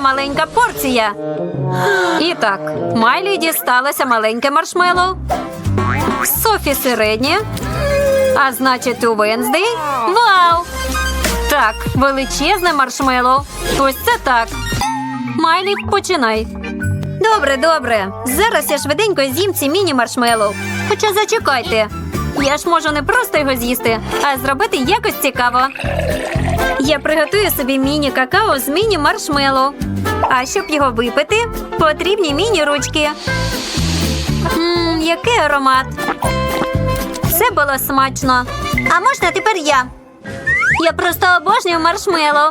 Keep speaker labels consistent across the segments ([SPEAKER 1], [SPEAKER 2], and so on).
[SPEAKER 1] Маленька порція. І так, Майлі дісталося маленьке маршмеллоу. Софі середнє. А значить, у Венздей. Вау! Так, величезне маршмеллоу. Ось це так. Майлі, починай. Добре, добре. Зараз я швиденько з'їм ці міні-маршмеллоу. Хоча зачекайте. Я ж можу не просто його з'їсти, а зробити якось цікаво. Я приготую собі міні-какао з міні-маршмеллоу. А щоб його випити, потрібні міні-ручки. Ммм, який аромат. Все було смачно. А можна тепер я? Я просто обожнюю маршмеллоу.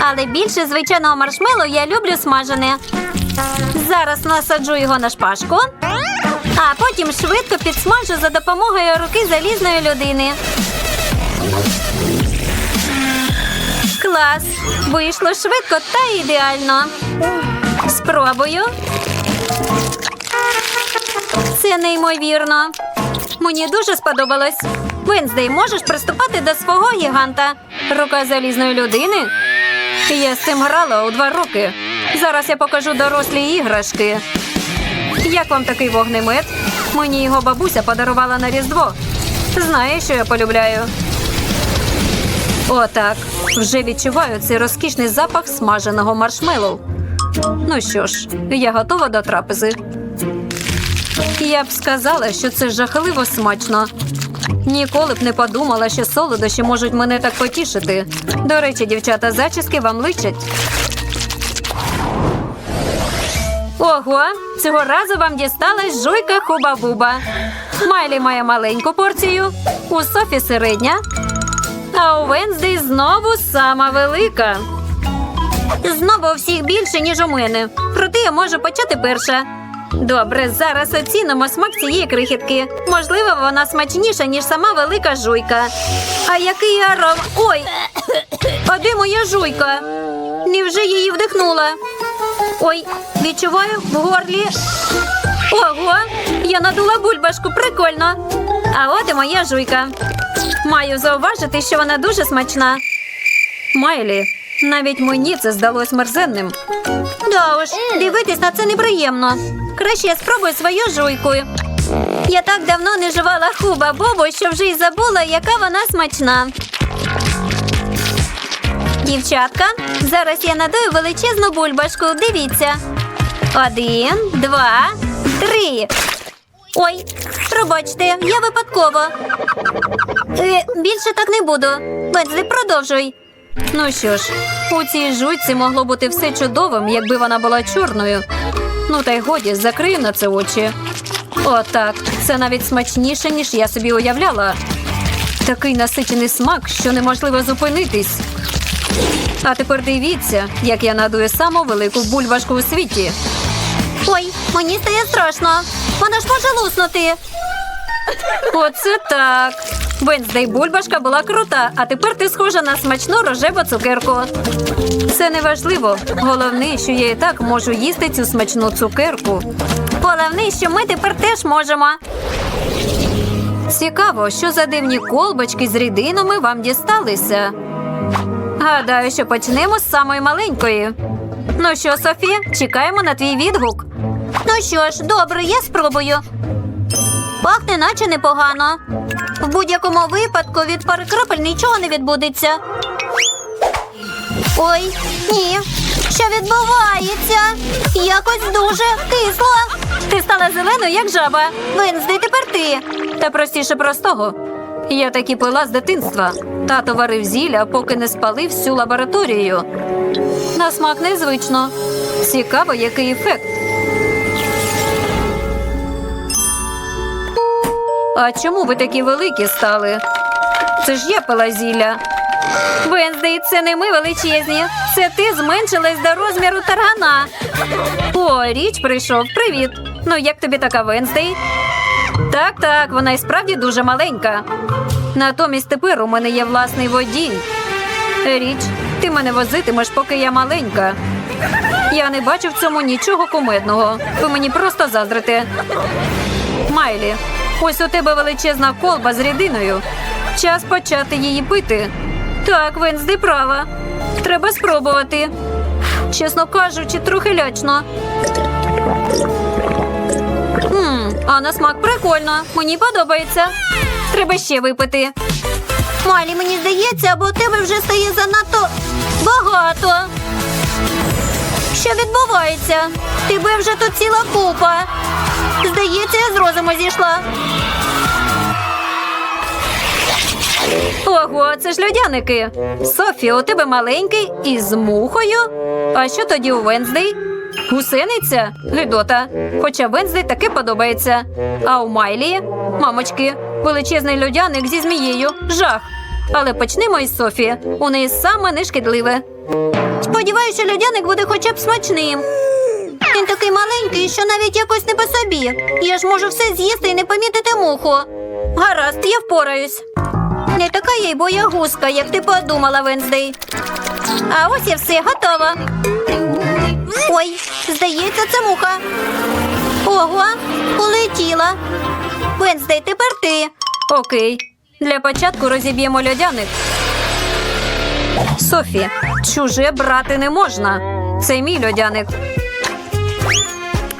[SPEAKER 1] Але більше звичайного маршмеллоу я люблю смажене. Зараз насаджу його на шпажку, а потім швидко підсмажу за допомогою руки залізної людини. Клас! Вийшло швидко та ідеально. Спробую. Це неймовірно. Мені дуже сподобалось. Венздей, можеш приступати до свого гіганта. Рука залізної людини. Я з цим грала у два роки. Зараз я покажу дорослі іграшки. Як вам такий вогнемет? Мені його бабуся подарувала на Різдво. Знає, що я полюбляю. Отак. Вже відчуваю цей розкішний запах смаженого маршмеллоу. Ну що ж, я готова до трапези. Я б сказала, що це жахливо смачно. Ніколи б не подумала, що солодощі можуть мене так потішити. До речі, дівчата, зачіски вам личать. Ого, цього разу вам дісталась жуйка хуба-буба. Майлі має маленьку порцію, у Софі середня, а у Венздей знову сама велика. Знову всіх більше, ніж у мене. Проте я можу почати перша. Добре, зараз оцінимо смак цієї крихітки. Можливо, вона смачніша, ніж сама велика жуйка. А який аром. Ой! А де моя жуйка? Невже її вдихнула? Ой, відчуваю в горлі. Ого, я надула бульбашку, прикольно. А от і моя жуйка. Маю зауважити, що вона дуже смачна. Майлі, навіть мені це здалось мерзенним. Да уж, дивитись на це неприємно. Краще я спробую свою жуйку. Я так давно не жувала хуба Бобу, що вже й забула, яка вона смачна. Дівчатка, зараз я надую величезну бульбашку. Дивіться. Один, два, три. Ой, пробачте, я випадково. Е, більше так не буду. Бензлі, продовжуй. Ну що ж, у цій жуйці могло бути все чудовим, якби вона була чорною. Ну та й годі, закрию на це очі. Отак, це навіть смачніше, ніж я собі уявляла. Такий насичений смак, що неможливо зупинитись. А тепер дивіться, як я надую саму велику бульбашку у світі. Ой, мені стає страшно. Вона ж може луснути. Оце так. Венздей бульбашка була крута, а тепер ти схожа на смачну рожеву цукерку. Це не важливо. Головне, що я і так можу їсти цю смачну цукерку. Головне, що ми тепер теж можемо. Цікаво, що за дивні колбочки з рідинами вам дісталися. Гадаю, що почнемо з самої маленької. Ну що, Софі, чекаємо на твій відгук. Ну що ж, добре, я спробую. Пахне, наче непогано. В будь-якому випадку від пари крапель нічого не відбудеться. Ой, ні. Що відбувається? Якось дуже кисло. Ти стала зеленою, як жаба. Венздей, тепер ти. Та простіше простого. Я таки пила з дитинства. Тато варив зілля, поки не спалив всю лабораторію. На смак незвично. Цікаво, який ефект. А чому ви такі великі стали? Це ж я пила зілля. Це не ми величезні. Це ти зменшилась до розміру таргана. О, річ прийшов. Привіт. Ну, як тобі така Венздей? Так, так, вона і справді дуже маленька. Натомість тепер у мене є власний водій. Річ, ти мене возитимеш, поки я маленька. Я не бачу в цьому нічого кумедного. Ви мені просто заздрите. Майлі, ось у тебе величезна колба з рідиною. Час почати її пити. Так, Венсди права. Треба спробувати. Чесно кажучи, трохи лячно. Хм, а на смак прикольно. Мені подобається. Треба ще випити.
[SPEAKER 2] Малі, мені здається, або у тебе вже стає занадто багато. Що відбувається? Тебе вже тут ціла купа. Здається, я з розуму зійшла.
[SPEAKER 1] Ого, це ж льодяники. Софі, у тебе маленький із мухою. А що тоді у Венздей? Гусениця? Гидота. Хоча Венздей таки подобається. А у Майлі, мамочки, величезний льодяник зі змією. Жах. Але почнемо із Софі. У неї саме нешкідливе.
[SPEAKER 2] Сподіваюся, льодяник буде хоча б смачним. Він такий маленький, що навіть якось не по собі. Я ж можу все з'їсти і не помітити муху.
[SPEAKER 1] Гаразд, я впораюсь.
[SPEAKER 2] Не така я й боягузка, як ти подумала, Венздей. А ось і все готово. Ой, здається, це муха. Ого, полетіла. Венздей, тепер ти.
[SPEAKER 1] Окей. Для початку розіб'ємо льодяник. Софі, чуже брати не можна. Це мій льодяник.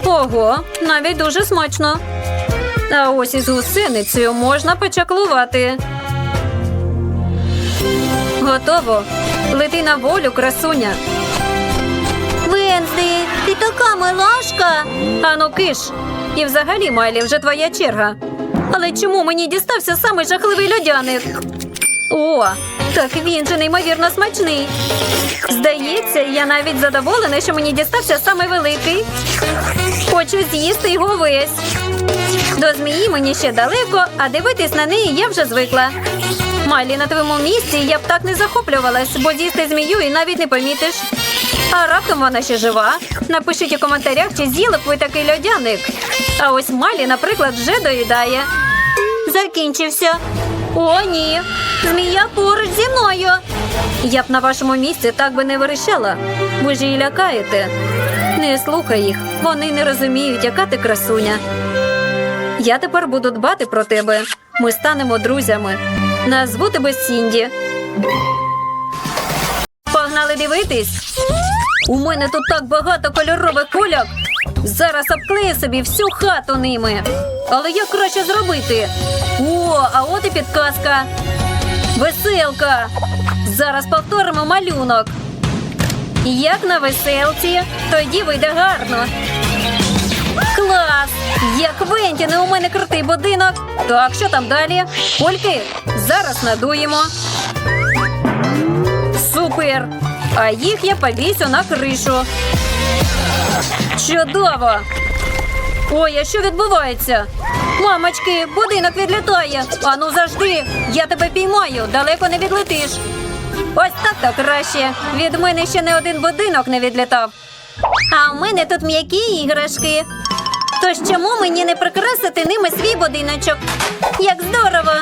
[SPEAKER 1] Ого, навіть дуже смачно. А ось із гусеницею можна почаклувати. Готово. Лети на волю, красуня.
[SPEAKER 2] Венздей, ти така милашка.
[SPEAKER 1] Ану киш. І взагалі, Майлі, вже твоя черга. Але чому мені дістався самий жахливий льодяник? О, так він же неймовірно смачний. Здається, я навіть задоволена, що мені дістався самий великий. Хочу з'їсти його весь. До змії мені ще далеко, а дивитись на неї я вже звикла. Майлі, на твоєму місці я б так не захоплювалась, бо з'їсти змію і навіть не помітиш. А раптом вона ще жива. Напишіть у коментарях, чи з'їли б ви такий льодяник. А ось Малі, наприклад, вже доїдає.
[SPEAKER 2] Закінчився.
[SPEAKER 1] О, ні. Змія поруч зі мною. Я б на вашому місці так би не вирішала. Ви ж її лякаєте. Не слухай їх. Вони не розуміють, яка ти красуня. Я тепер буду дбати про тебе. Ми станемо друзями. Назву тебе Сінді. Погнали дивитись. У мене тут так багато кольорових кульок. Зараз обклею собі всю хату ними. Але як краще зробити? А от і підказка. Веселка. Зараз повторимо малюнок. Як на веселці, тоді вийде гарно. Клас! Як Квентіне, у мене крутий будинок. Так, що там далі? Кульки, зараз надуємо. Супер! А їх я повісю на кришу. Чудово! Ой, а що відбувається? Мамочки, будинок відлітає. Ану завжди. Я тебе піймаю, далеко не відлетиш. Ось так то краще. Від мене ще не один будинок не відлітав.
[SPEAKER 2] А у мене тут м'які іграшки. Тож чому мені не прикрасити ними свій будиночок? Як здорово!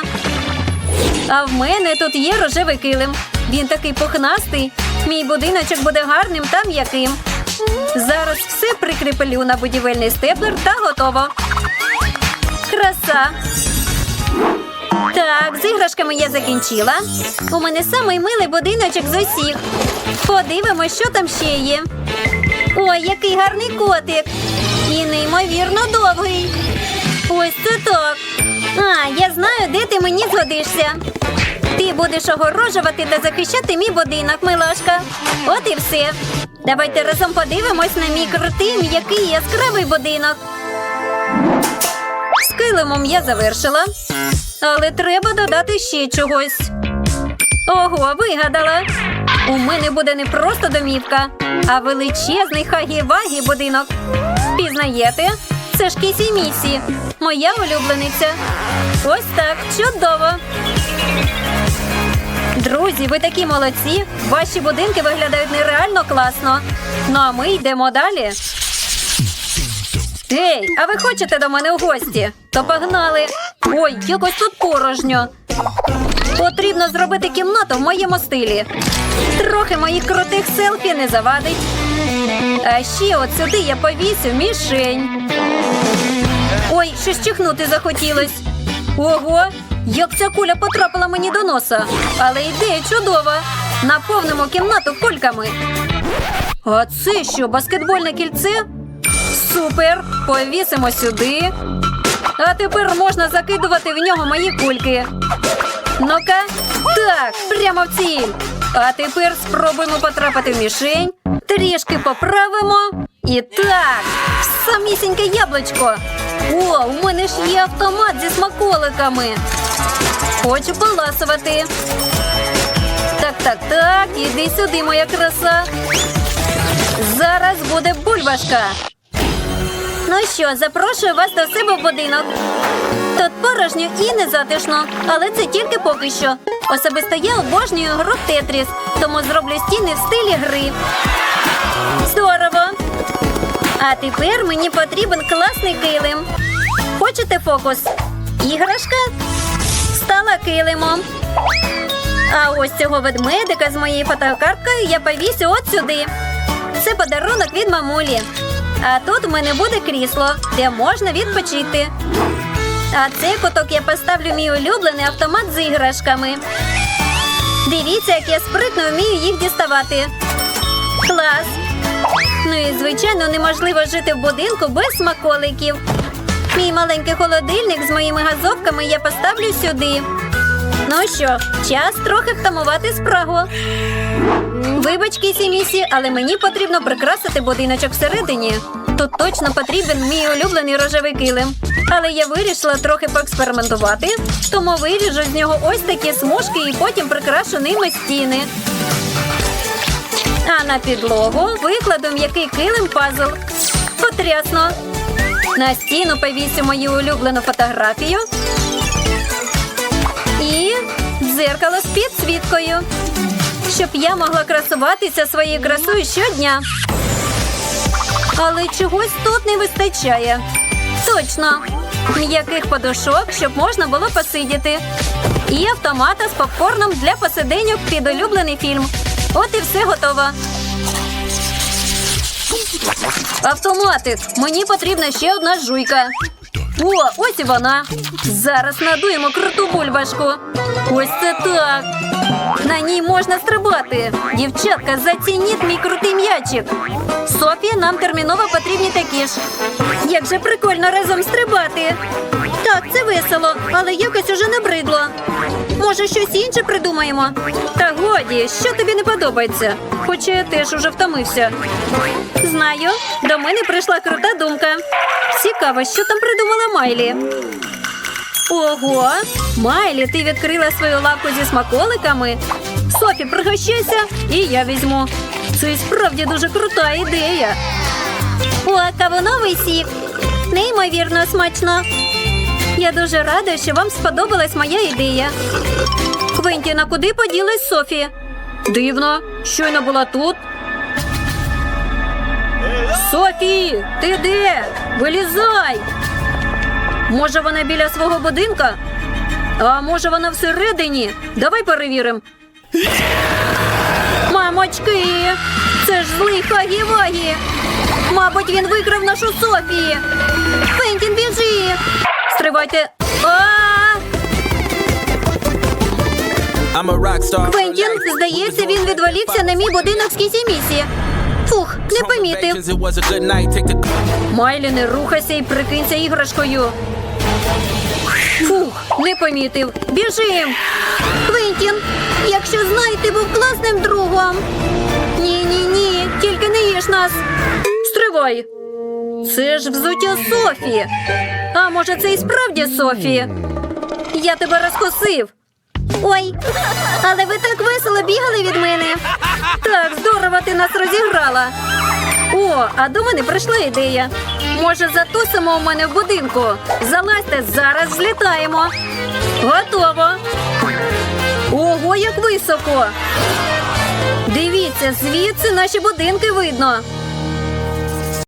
[SPEAKER 1] А в мене тут є рожевий килим. Він такий пухнастий. Мій будиночок буде гарним та м'яким. Зараз все прикріплю на будівельний степлер та готово. Краса. Так, з іграшками я закінчила. У мене самий милий будиночок з усіх. Подивимось, що там ще є.
[SPEAKER 2] Ой, який гарний котик! І неймовірно довгий.
[SPEAKER 1] Ось це так.
[SPEAKER 2] А, я знаю, де ти мені згодишся.
[SPEAKER 1] Ти будеш огорожувати та захищати мій будинок, милашка. От і все. Давайте разом подивимось на мій крутий, м'який яскравий будинок. Килимом я завершила. Але треба додати ще чогось. Ого, вигадала. У мене буде не просто домівка, а величезний хагі-вагі будинок. Пізнаєте? Це ж Кісі Місі, моя улюблениця. Ось так, чудово. Друзі, ви такі молодці. Ваші будинки виглядають нереально класно. Ну а ми йдемо далі. Ей, а ви хочете до мене у гості? То погнали. Ой, якось тут порожньо. Потрібно зробити кімнату в моєму стилі. Трохи моїх крутих селфі не завадить. А ще от сюди я повісю мішень. Ой, щось чихнути захотілось. Ого, як ця куля потрапила мені до носа. Але ідея чудова. Наповнимо кімнату кульками. А це що, баскетбольне кільце? Супер! Повісимо сюди. А тепер можна закидувати в нього мої кульки. Ну-ка, так, прямо в ціль. А тепер спробуємо потрапити в мішень. Трішки поправимо. І так, самісіньке яблучко. О, у мене ж є автомат зі смаколиками. Хочу поласувати. Так, так, так, іди сюди, моя краса. Зараз буде бульбашка. Ну що, запрошую вас до себе в будинок. Тут порожньо і незатишно, але це тільки поки що. Особисто я обожнюю гру Тетріс, тому зроблю стіни в стилі гри. Здорово! А тепер мені потрібен класний килим. Хочете фокус? Іграшка стала килимом. А ось цього ведмедика з моєю фотокарткою я повісю от сюди. Це подарунок від мамулі. А тут у мене буде крісло, де можна відпочити. А цей куток я поставлю мій улюблений автомат з іграшками. Дивіться, як я спритно вмію їх діставати. Клас! Ну і звичайно неможливо жити в будинку без смаколиків. Мій маленький холодильник з моїми газовками я поставлю сюди. Ну що, час трохи втамувати спрагу. Вибач, Кісі Місі, але мені потрібно прикрасити будиночок всередині. Тут точно потрібен мій улюблений рожевий килим. Але я вирішила трохи поекспериментувати, тому виріжу з нього ось такі смужки і потім прикрашу ними стіни. А на підлогу викладу м'який килим пазл. Потрясно. На стіну повісю мою улюблену фотографію. І дзеркало з підсвіткою, щоб я могла красуватися своєю красою щодня. Але чогось тут не вистачає. Точно. М'яких подушок, щоб можна було посидіти. І автомата з попкорном для посиденьок під улюблений фільм. От і все готово. Автоматик, мені потрібна ще одна жуйка. О, ось і вона. Зараз надуємо круту бульбашку. Ось це так. На ній можна стрибати. Дівчатка, зацініть мій крутий м'ячик. Софія, нам терміново потрібні такі ж. Як же прикольно разом стрибати. Так, це весело, але якось уже набридло. Може, щось інше придумаємо? Та годі, що тобі не подобається? Хоча я теж уже втомився. Знаю, до мене прийшла крута думка. Цікаво, що там придумала Майлі. Ого, Майлі, ти відкрила свою лавку зі смаколиками. Софі, пригощайся, і я візьму. Це справді дуже крута ідея. О, кавуновий сік. Неймовірно смачно. Я дуже рада, що вам сподобалась моя ідея. Квентіна, куди поділась Софі? Дивно, щойно була тут. Софі, ти де? Вилізай! Може, вона біля свого будинка? А може вона всередині? Давай перевіримо. Мамочки, це ж злий Хагі-Вагі. Мабуть, він викрав нашу Софі. Фентін, біжи. Стривайте. Фентін, здається, він відволікся на мій будинок з кісі-місі. Фух, не помітив. Майлі, не рухайся і прикинься іграшкою. Фух, не помітив. Біжим. Квентін, якщо знай, ти був класним другом. Ні, ні, ні, тільки не їж нас. Стривай. Це ж взуття Софі. А може, це і справді Софі? Я тебе розкосив. Ой, але ви так весело бігали від мене. Так, здорово ти нас розіграла. О, а до мене прийшла ідея. Може, затусимо у мене в будинку. Залазьте, зараз злітаємо. Готово. Ого, як високо. Дивіться, звідси наші будинки видно.